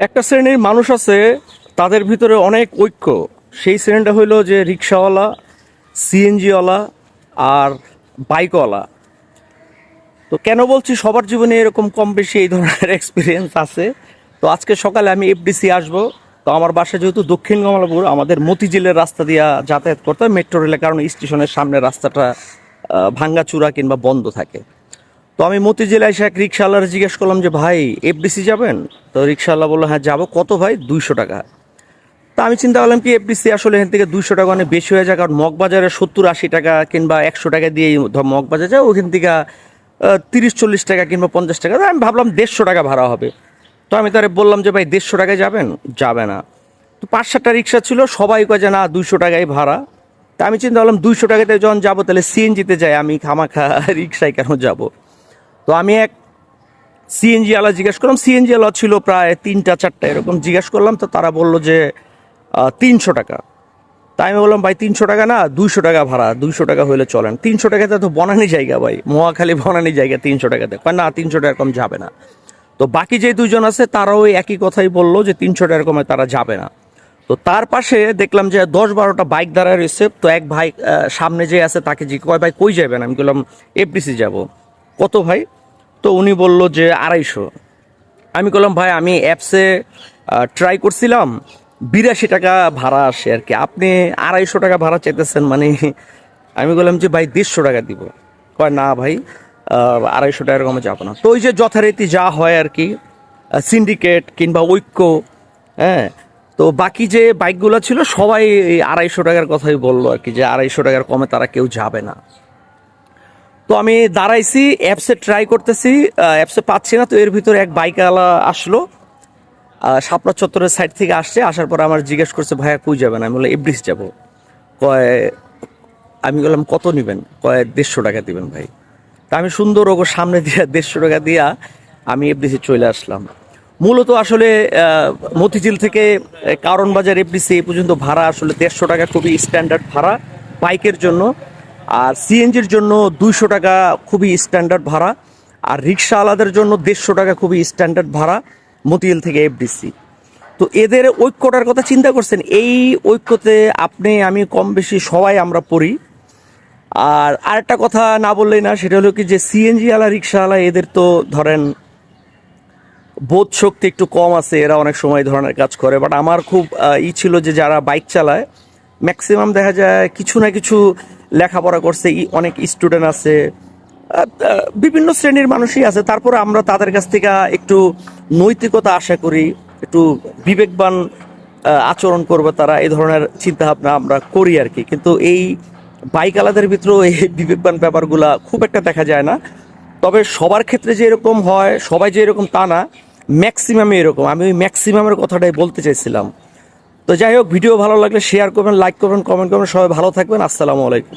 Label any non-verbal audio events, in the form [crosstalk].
একটা শ্রেণির মানুষ আছে তাদের ভিতরে অনেক ঐক্য। সেই শ্রেণীটা হইল যে রিক্সাওয়ালা সিএনজিওয়ালা আর বাইকওয়ালা। তো কেন বলছি সবার জীবনে এরকম কম বেশি এই ধরনের এক্সপিরিয়েন্স আছে? তো আজকে সকালে আমি এফডিসি আসব। তো আমার বাসা যেহেতু দক্ষিণ কমলাপুর আমাদের মতিঝিলের রাস্তা দিয়ে যাতায়াত করতে হয়। মেট্রো রেলের কারণে স্টেশনের সামনে রাস্তাটা আহ, ভাঙ্গাচুরা কিংবা বন্ধ থাকে। তো আমি মতিঝিলে এসে এক রিক্সাওয়ালার জিজ্ঞেস করলাম যে, ভাই এফডিসি যাবেন? তো রিক্সাওয়ালা বলল হ্যাঁ যাব। কত ভাই? দুইশো টাকা। তা আমি চিন্তা করলাম কি এফডিসি আসলে এখান থেকে দুইশো টাকা অনেক বেশি হয়ে যায়, কারণ মগবাজারে সত্তর আশি টাকা কিংবা একশো টাকা দিয়ে মগবাজার যায়, ওখান থেকে তিরিশ চল্লিশ টাকা কিংবা পঞ্চাশ টাকা। আমি ভাবলাম দেড়শো টাকা ভাড়া হবে। তো আমি তারে বললাম যে, ভাই, দেড়শো টাকায় যাবেন? যাবে না। তো পাঁচ সাতটা রিক্সা ছিল, সবাই কয় যে, না, দুইশো টাকাই ভাড়া। তা আমি চিন্তা করলাম, দুইশো টাকাতে যখন যাব, তাহলে সিএনজিতে যাই, আমি খামাখা রিক্সায় কেন যাব? তো আমি এক সিএনজি আলা জিজ্ঞেস করলাম। সিএনজি আলা ছিল প্রায় তিনটা, চারটা, এরকম জিজ্ঞেস করলাম। তো তারা বলল যে তিনশো টাকা। তাই আমি বললাম, ভাই, তিনশো টাকা না, দুইশো টাকা ভাড়া, দুইশো টাকা হলে চলেন। তিনশো টাকাতে তো বনানি জায়গা ভাই, মহাখালী বনানি জায়গা তিনশো টাকাতে। কয়, না, তিনশো টাকা কম যাবে না। তো বাকি যে দুজন আছে, তারাও একই কথাই বলল যে, তিনশো টাকা কমে তারা যাবে না। তো তার পাশে দেখলাম যে, দশ বারোটা বাইক দাঁড়ায় রয়েছে। তো এক ভাই সামনে যে আছে, তাকে জি কয় ভাই, কই যাবেন? আমি বললাম, এফডিসি যাব। কত ভাই? তো উনি বলল যে আড়াইশো। আমি বললাম ভাই, আমি অ্যাপসে ট্রাই করছিলাম, বিরাশি টাকা ভাড়া আসে আর কি। আপনি আড়াইশো টাকা ভাড়া চাইতেছেন মানে [laughs] আমি বললাম যে, ভাই, দেড়শো টাকা দিব। কয়, না ভাই আড়াইশো টাকার কমে যাব না। তো ওই যে যথারীতি যা হয় আর কি সিন্ডিকেট কিংবা ঐক্য হ্যাঁ? তো বাকি যে বাইকগুলো ছিল, সবাই এই আড়াইশো টাকার কথাই বলল আর কি, যে আড়াইশো টাকার কমে তারা কেউ যাবে না। তো আমি দাঁড়াইছি অ্যাপসে ট্রাই করতেছি অ্যাপসে পাচ্ছি না, তো এর ভিতরে এক বাইকওয়ালা আসলো। শাপলা চত্বরের সাইড থেকে আসছে, আসার পর আমার জিজ্ঞেস করছে, ভাইয়া, কই যাবেন? আমি বললাম এব্রিজ যাব। কয়, আমি বললাম, কত নেবেন? কয়, দেড়শো টাকা দিবেন ভাই। তা আমি সুন্দর ওগো সামনে দিয়া [laughs] দেড়শো টাকা দিয়া আমি এফডিসি চলে আসলাম। মূলত আসলে মতিঝিল থেকে কারণ বাজার এফডিসি এই পর্যন্ত ভাড়া আসলে দেড়শো টাকা খুবই স্ট্যান্ডার্ড ভাড়া বাইকের জন্য। আর সিএনজির জন্য দুইশো টাকা খুবই স্ট্যান্ডার্ড ভাড়া, আর রিক্সাওয়ালাদের জন্য দেড়শো টাকা খুবই স্ট্যান্ডার্ড ভাড়া মতিঝিল থেকে এফডিসি তো এদের ঐক্যটার কথা চিন্তা করছেন, এই ঐক্যতে আপনি, আমি কম বেশি সবাই আমরা পড়ি। আর আরেকটা কথা না বললেই না, সেটা হলো কি যে সিএনজি আলা রিক্সাওয়ালা এদের তো ধরেন বোধ শক্তি একটু কম আছে, এরা অনেক সময় ধরনের কাজ করে। বাট আমার খুব ই ছিল যে যারা বাইক চালায় ম্যাক্সিমাম দেখা যায় কিছু না কিছু লেখাপড়া করছে অনেক স্টুডেন্ট আছে বিভিন্ন শ্রেণির মানুষই আছে। তারপরে আমরা তাদের কাছ থেকে একটু নৈতিকতা আশা করি, একটু বিবেকবান আচরণ করবে তারা, এই ধরনের চিন্তা ভাবনা আমরা করি আর কি। কিন্তু এই বাইক আলাদের ভিতরেও এই বিবেকবান ব্যাপারগুলা খুব একটা দেখা যায় না। তবে সবার ক্ষেত্রে যে এরকম হয়, সবাই যে এরকম তা না ম্যাক্সিমামে এরকম। আমি ওই ম্যাক্সিমামের কথাটাই বলতে চাইছিলাম। তো যাই হোক, ভিডিও ভালো লাগলে শেয়ার করবেন লাইক করবেন কমেন্ট করবেন, সবাই ভালো থাকবেন, আসসালামু আলাইকুম।